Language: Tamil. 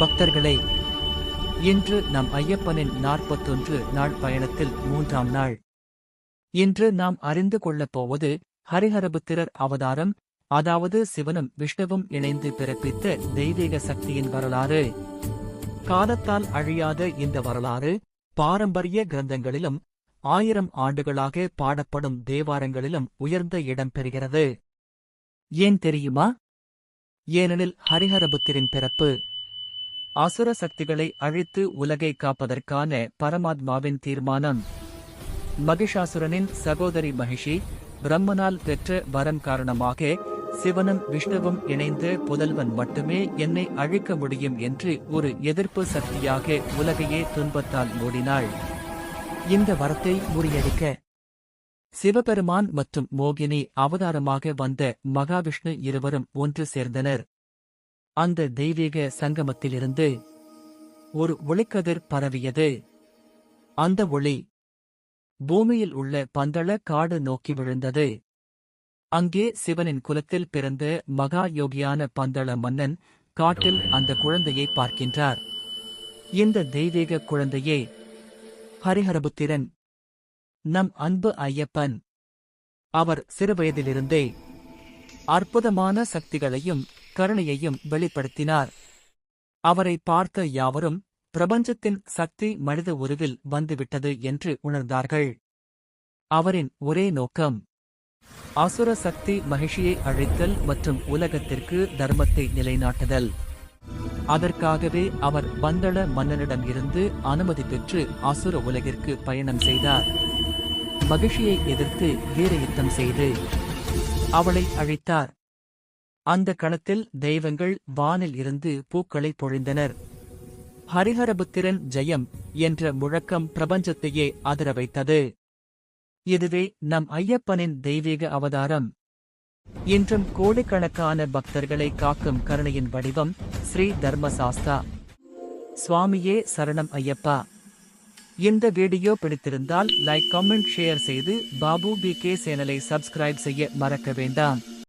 பக்தர்களே இன்று நம் ஐயப்பனின் நாற்பத்தொன்று நாள் பயணத்தில் மூன்றாம் நாள். இன்று நாம் அறிந்து கொள்ளப் போவது ஹரிஹரபுத்திரர் அவதாரம் அதாவது சிவனும் விஷ்ணுவும் இணைந்து பிறப்பித்த தெய்வீக சக்தியின் வரலாறு. காலத்தால் அழியாத இந்த வரலாறு பாரம்பரிய கிரந்தங்களிலும் ஆயிரம் ஆண்டுகளாக பாடப்படும் தேவாரங்களிலும் உயர்ந்த இடம் பெறுகிறது. ஏன் தெரியுமா? ஏனெனில் ஹரிஹரபுத்திரின் பிறப்பு அசுர சக்திகளை அழித்து உலகை காப்பதற்கான பரமாத்மாவின் தீர்மானம். மகிஷாசுரனின் சகோதரி மகிஷி பிரம்மனால் பெற்ற வரம் காரணமாக சிவனும் விஷ்ணுவும் இணைந்து புதல்வன் மட்டுமே என்னை அழிக்க முடியும் என்று ஒரு எதிர்ப்பு சக்தியாக உலகையே துன்பத்தால் மூடினாள். இந்த வரத்தை முறியடிக்க சிவபெருமான் மற்றும் மோகினி அவதாரமாக வந்த மகாவிஷ்ணு இருவரும் ஒன்று சேர்ந்தனர். அந்த தெய்வீக சங்கமத்திலிருந்து ஒரு ஒளிக்கதிர் பரவியது. அந்த ஒளி பூமியில் உள்ள பந்தள காடு நோக்கி விழுந்தது. அங்கே சிவனின் குலத்தில் பிறந்த மகா யோகியான பந்தள மன்னன் காட்டில் அந்த குழந்தையை பார்க்கின்றார். இந்த தெய்வீக குழந்தையே ஹரிஹரபுத்திரன் நம் அன்பு ஐயப்பன் அவர் சிறுவயதிலிருந்தே அற்புதமான சக்திகளையும் கருணையையும் வெளிப்படுத்தினார். அவரை பார்த்த யாவரும் பிரபஞ்சத்தின் சக்தி மனித உருவில் வந்துவிட்டது என்று உணர்ந்தார்கள். அவரின் ஒரே நோக்கம் அசுர சக்தி மகிழ்ச்சியை அழைத்தல் மற்றும் உலகத்திற்கு தர்மத்தை நிலைநாட்டுதல். அதற்காகவே அவர் பந்தள மன்னனிடம் இருந்து அனுமதி பெற்று அசுர உலகிற்கு பயணம் செய்தார். மகிழ்ச்சியை எதிர்த்து வீர யுத்தம் செய்து அவளை அழைத்தார். அந்த களத்தில் தெய்வங்கள் வானில் இருந்து பூக்களை பொழிந்தனர். ஹரிஹரபுத்திரன் ஜெயம் என்ற முழக்கம் பிரபஞ்சத்தையே அதிர வைத்தது. இதுவே நம் ஐயப்பனின் தெய்வீக அவதாரம். இன்றும் கோடிக்கணக்கான பக்தர்களை காக்கும் கருணையின் வடிவம் ஸ்ரீ தர்மசாஸ்தா. சுவாமியே சரணம் ஐயப்பா. இந்த வீடியோ பிடித்திருந்தால் லைக் கமெண்ட் ஷேர் செய்து பாபு பி கே சேனலை சப்ஸ்கிரைப் செய்ய மறக்க வேண்டாம்.